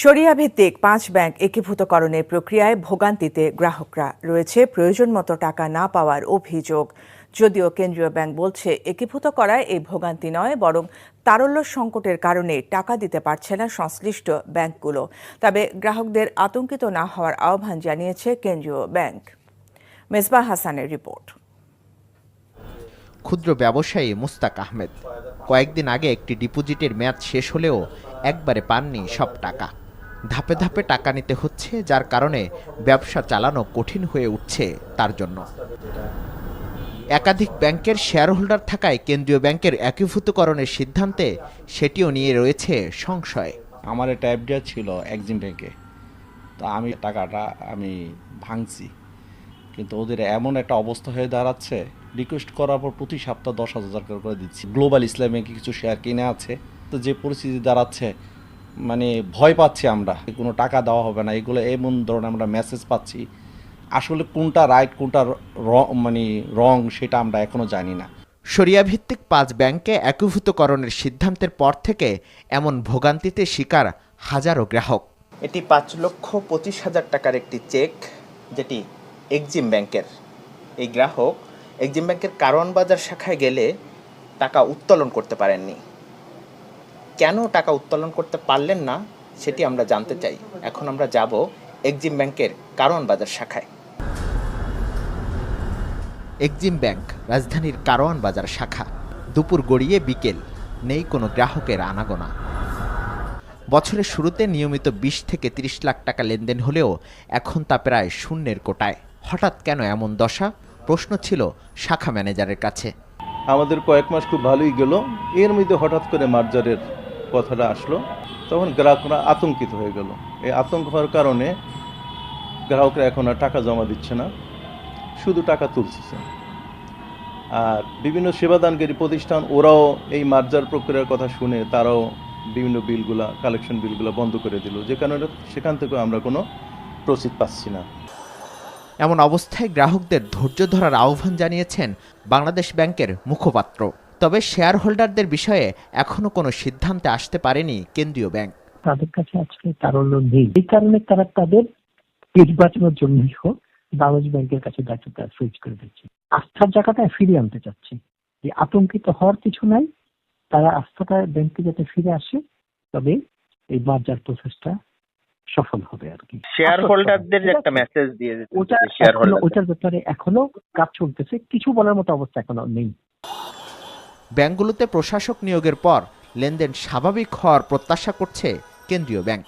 সরিয়া ভিত্তিক পাঁচ ব্যাংক একীভূতকরণের প্রক্রিয়ায় ভোগান্তিতে গ্রাহকরা রয়েছে প্রয়োজন মতো টাকা না পাওয়ার অভিযোগ। যদিও কেন্দ্রীয় ব্যাংক বলছে, একীভূত করায় এই ভোগান্তি নয়, বরং তারল্য সংকটের কারণে টাকা দিতে পারছে না সংশ্লিষ্ট ব্যাংকগুলো। তবে গ্রাহকদের আতঙ্কিত না হওয়ার আহ্বান জানিয়েছে কেন্দ্রীয় ব্যাংক। মেজবাহ হাসানের রিপোর্ট। ক্ষুদ্র ব্যবসায়ী মুস্তাক আহমেদ, কয়েকদিন আগে একটি ডিপোজিটের মেয়াদ শেষ হলেও একবারে পাননি সব টাকা। ধাপে ধাপে টাকা নিতে হচ্ছে, যার কারণে ব্যবসা চালানো কঠিন হয়ে উঠছে তার জন্য। একাধিক ব্যাংকের শেয়ার হোল্ডার থাকায় কেন্দ্রীয় ব্যাংকের একীভূতকরণের সিদ্ধান্তে সেটিও নিয়ে রয়েছে সংশয়। আমার একটা অ্যাপডিয়া ছিল এক্সিম ব্যাংকে তো আমি টাকাটা আমি ভাঙছি। কিন্তু ওদের এমন একটা অবস্থা হয়ে দাঁড়াচ্ছে রিকোয়েস্ট করার পর প্রতি সপ্তাহ দশ হাজার করে দিচ্ছি। গ্লোবাল ইসলাম কিছু শেয়ার কিনে আছে। তো যে পরিস্থিতি দাঁড়াচ্ছে মানে ভয় পাচ্ছি আমরা। কোনো টাকা দেওয়া হবে না এগুলো এমন ধরনের আমরা মেসেজ পাচ্ছি। আসলে কোনটা রাইট কোনটা রং মানে রং সেটা আমরা এখনও জানি না। সরিয়া ভিত্তিক পাঁচ ব্যাংকে একীভূতকরণের সিদ্ধান্তের পর থেকে এমন ভোগান্তিতে শিকার হাজারো গ্রাহক। এটি পাঁচ লক্ষ পঁচিশ হাজার টাকার একটি চেক যেটি এক্সিম ব্যাংকের। এই গ্রাহক এক্সিম ব্যাংকের কারণ বাজার শাখায় গেলে টাকা উত্তোলন করতে পারেননি। কেন টাকা উত্তোলন করতে পারলেন না, সেটি আমরা জানতে চাই। এখন আমরা যাব এক্সিম ব্যাংকের কারণ বাজার শাখায়। এক্সিম ব্যাংক রাজধানীর কারওয়ান বাজার শাখা। দুপুর গড়িয়ে বিকেল, নেই কোনো গ্রাহকের আনাগোনা। বছরের শুরুতে নিয়মিত বিশ থেকে ৩০ লাখ টাকা লেনদেন হলেও এখন তা প্রায় শূন্যের কোটায়। হঠাৎ কেন এমন দশা? প্রশ্ন ছিল শাখা ম্যানেজারের কাছে। আমাদের কয়েক মাস খুব ভালোই গেল। এর মধ্যে হঠাৎ করে মার্জারের কথাটা আসলো। তখন গ্রাহকরা আতঙ্কিত হয়ে গেল। এই আতঙ্ক হওয়ার কারণে গ্রাহকরা এখন আর টাকা জমা দিচ্ছে না, শুধু টাকা তুলছে। আর বিভিন্ন সেবাদানকারী প্রতিষ্ঠান, ওরাও এই মার্জার প্রক্রিয়ার কথা শুনে তারাও বিভিন্ন বিলগুলা কালেকশন বিলগুলা বন্ধ করে দিল। যে কারণে সেখান থেকে আমরা কোনো প্রসিদ পাচ্ছি না। এমন অবস্থায় গ্রাহকদের ধৈর্য ধরার আহ্বান জানিয়েছেন বাংলাদেশ ব্যাংকের মুখপাত্র। তবে শেয়ার হোল্ডারদের বিষয়ে এখনও কোনো সিদ্ধান্তে আসতে পারেনি কেন্দ্রীয় ব্যাংক। তাদের কাছে আজকে তারল্য নেই। এই কারণে তারা তাদের নির্বাচনের জন্যই হোক বাংলাদেশ ব্যাংকের কাছে দায়িত্বটা সুইচ করে দিচ্ছে। আস্থার জায়গাটা ফিরিয়ে আনতে চাচ্ছে। এই আতঙ্কিত হওয়ার কিছু নাই। তারা আস্থাটা ব্যাংকে যাতে ফিরে আসে, তবে এই বাজার প্রসেসটা সফল হবে আর কি। শেয়ার হোল্ডারদের একটা মেসেজ দিয়ে ওটা শেয়ার এখনো- হোল্ডার ওটার ব্যাপারে এখনও কাজ চলতেছে কিছু বলার মতো অবস্থা এখনও নেই। ব্যাংকগুলোতে প্রশাসক নিয়োগের পর লেনদেন স্বাভাবিক হওয়ার প্রত্যাশা করছে কেন্দ্রীয় ব্যাংক।